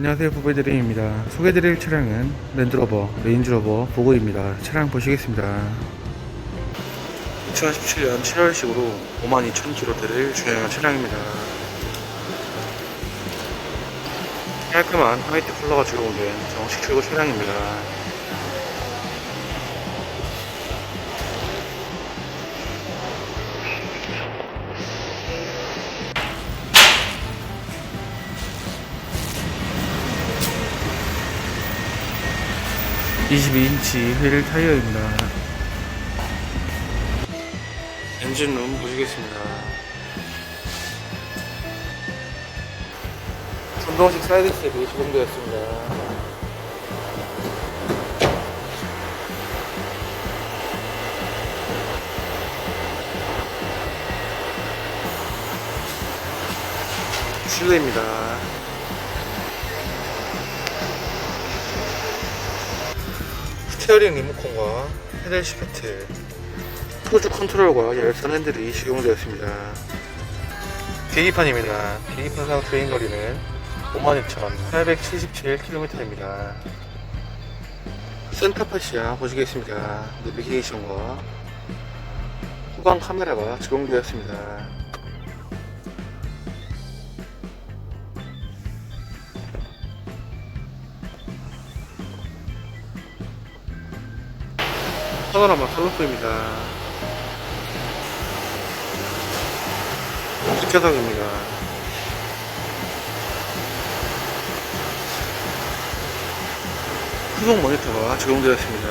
안녕하세요 부배드림입니다. 소개드릴 차량은 랜드로버 레인지로버 보고입니다. 차량 보시겠습니다. 2017년 7월식으로 52,000km대를 주행한 차량입니다. 깔끔한 화이트 컬러가 적용된 정식 출고 차량입니다 (22인치) 휠 타이어입니다. 엔진룸 보시겠습니다. 전동식 사이드 스텝이 적용되었습니다. 실내입니다 스티어링 리모컨과 페달 시프트 크루즈 컨트롤과 열선 핸들이 적용되었습니다. 계기판입니다. 계기판상 주행 거리는 52,877km입니다. 센터파시아 보시겠습니다. 내비게이션과 후방 카메라가 적용되었습니다 파노라마 살로프입니다. 주차장입니다. 후속 모니터가 적용되었습니다.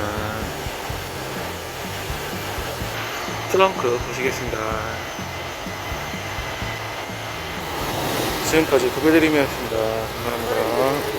트렁크 보시겠습니다. 지금까지 도배드림이었습니다. 감사합니다